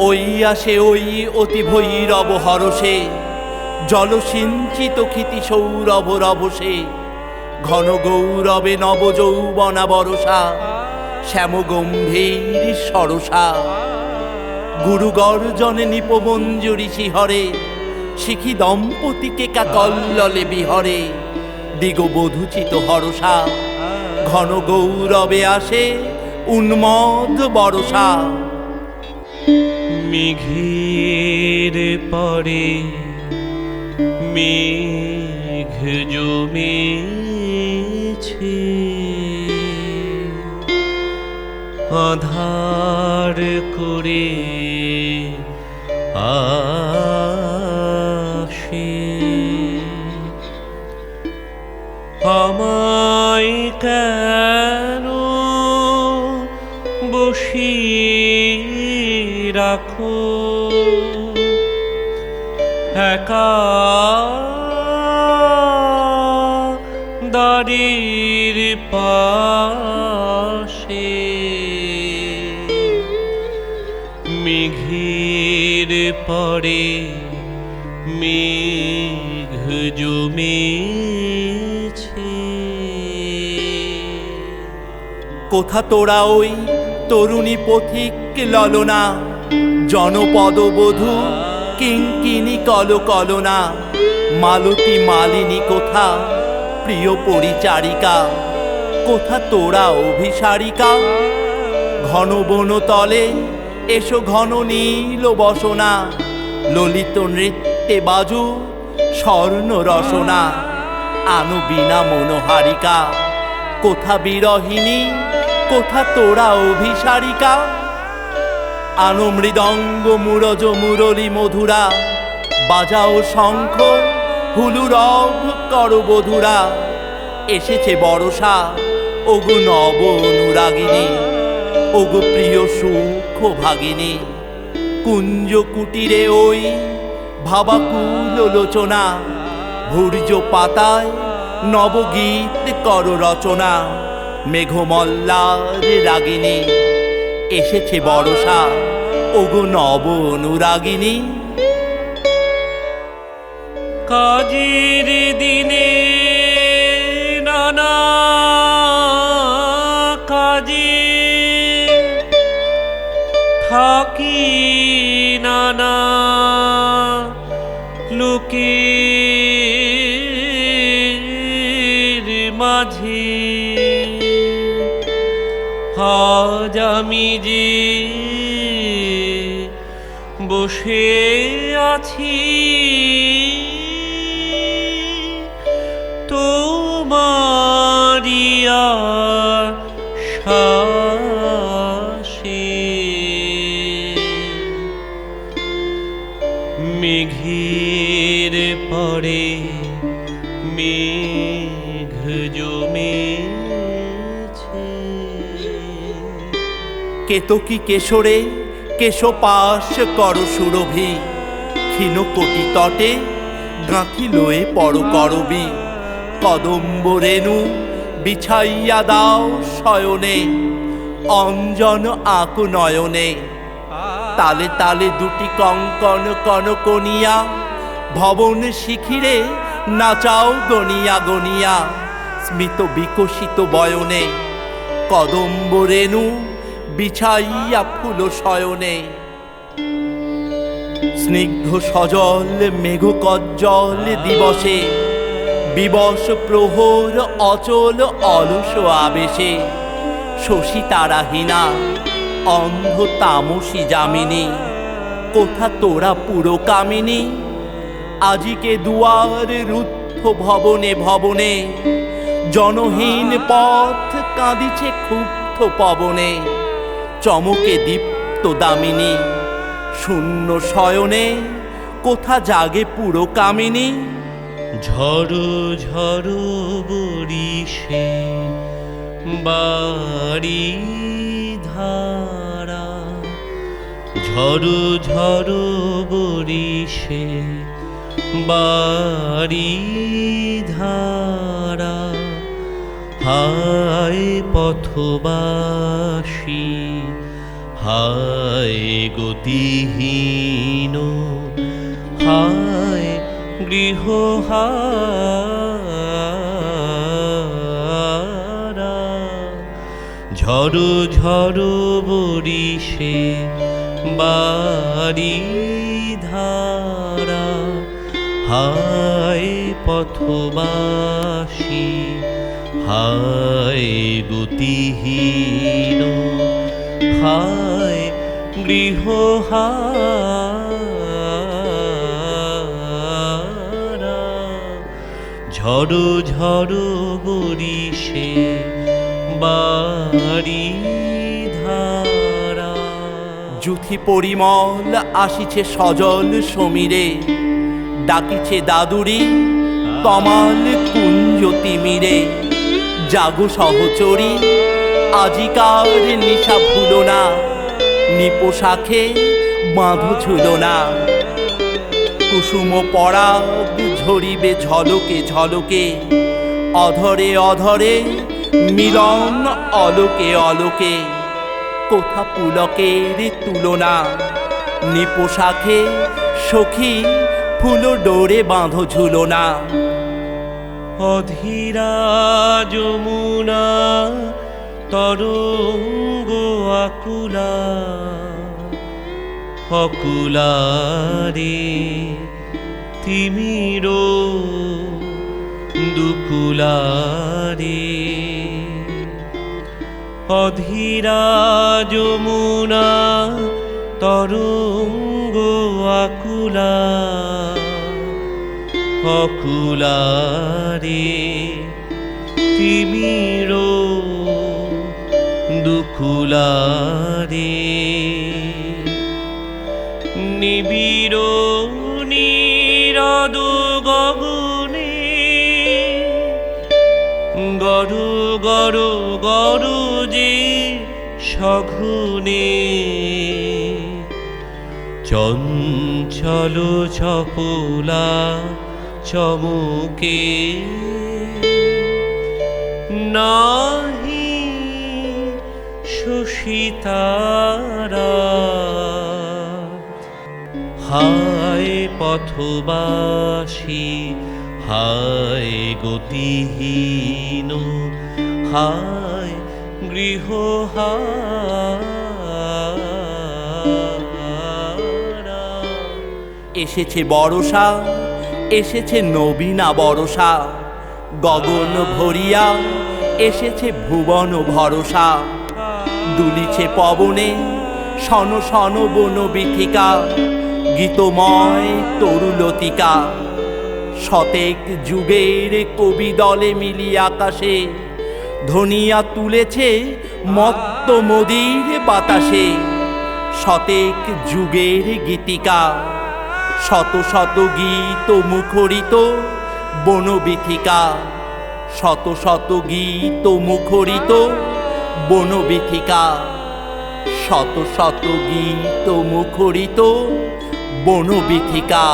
ওই আসে ওই অতি ভৈরব হরসে জলসিঞ্চিত ক্ষিতি সৌরভ রবসে ঘন গৌরবে নব যৌবনা বরসা শ্যাম গম্ভীর সরসা গুরু গর্জনে নিপমঞ্জুরি শিহরে শিখি দম্পতিকে কাকল্ললে বিহরে। দিগবধূচিত হরসা ঘন গৌরবে আসে উন্মদ বরসা মেঘের পরে মেঘ জমেছে। আধার করে আসে। আমায় রাখো। একা পাশে। মেঘের পরে মেঘ জমেছে। কোথা তোরা ওই তরুণী পথিক ললনা জনপদ বধূ কিঙ্কিনি কল কলনা, মালতী মালিনী কোথা? প্রিয় পরিচারিকা, কোথা তোরা অভিসারিকা? ঘন বন তলে এসো ঘন নীল বসনা, ললিত নৃত্যে বাজু স্বর্ণ রসনা। আনু বিনা মনোহারিকা, কোথা বিরহিনী কোথা তোরা অভিসারিকা? আনো মৃদঙ্গ মুরজ মুরলি মধুরা। বাজাও শঙ্খ হুলু কর বধুরা। এসেছে বরষা, ওগো নব অনুরাগিনী, ওগো প্রিয় সুখ ভাগিনী। কুঞ্জ কুটিরে ওই ভাবাকুল লোচনা ভূর্য পাতায় নবগীত কর রচনা, মেঘমল্লার রাগিনী। এসেছে বরষা ওগো নব অনুরাগিনী। কাজের দিনে নানা কাজে থাকি নানা লোকের মাঝে। আজ আমি যে বসে আছি। তোমারিয়া শাসে মেঘের পরে মেঘ জমেছে। কেতকী কেশরে কেশপাশ কর সুরভি। ক্ষীণ কোটি তটে গাঁথি লয়ে পর করবি। কদম্ব রেণু বিছাইয়া দাও শয়নে, অঞ্জন আক নয়নে। তালে তালে দুটি কঙ্কন কনকনিয়া ভবন শিখিরে নাচাও গনিয়া গনিয়া, স্মিত বিকশিত বয়নে। কদম্ব রেণু বিছাইয়া ফুল শয়নে। স্নিগ্ধ সজল, মেঘ কজ্জল দিবসে। বিবশ প্রহর, অচল অলস আবেশে। শশী তারাহীনা অন্ধ তামসী যামিনী। কোথা তোরা পুরো কামিনী আজিকে দুয়ার রুদ্ধ ভবনে ভবনে। জনহীন পথ কাঁদিছে ক্ষুব্ধ পবনে। চমকে দীপ্ত দামিনী। শূন্য শয়নে, কোথা জাগে পুরো কামিনী? ঝড়ো ঝড়ো বরিশে বাড়ি ধারা। ঝড়ো ঝড়ো বরিশে বাড়ি ধারা। হায় পথবাসী হায় গতিহীন হায় গৃহ ঝড়ো ঝড়ো বরিশে বাড়ি ধারা। হায় পথবাসী হায় গতিহীন হায় গৃহ ঝড়ো ঝড়ো বরিশে বাড়ি ধারা। জুথি পরিমল আসিছে সজল সমীরে, ডাকিছে দাদুরি তমাল কুঞ্জ তিমিরে। জাগো সহচরী, আজিকার নিশা ভুলো না। নিপোশাখে বাঁধো ঝুল না। কুসুম পরাগ ঝরিবে ঝলকে ঝলকে, অধরে অধরে, মিলন অলোকে অলোকে। কোথা পুলকের তুলনা? নিপোশাখে সখী ফুল ডোরে বাঁধো ঝুলো না। অধীরা যমুনা তরঙ্গ আকুলা অকুলারে তিমির দুকুলারে অধীরা যমুনা তরঙ্গ আকুলা অকুলারে তিমির দুকুলারে নিবিড় নিরদ গগনে। গরু গরু গরু যে সঘনে। চঞ্চল চপলা চমুকে। নাহি শশিতারা হায় পথবাসী, হায় গতিহীন, হায় গৃহ এসেছে বরষা এসেছে নবীনা বরষা গগন ভরিয়া, এসেছে ভুবন ভরসা। দুলিছে পবনে সন সন বন বিথিকা, গীতময় তরুলতিকা। শতেক যুগের কবি দলে মিলি আকাশে, ধনিয়া তুলেছে মত্ত মদির বাতাসে। শতেক যুগের গীতিকা, শত শত গীত মুখরিত বনবিথিকা। শত শত গীত মুখরিত বনবিথিকা। শত শত গীত মুখরিত বনবিথিকা।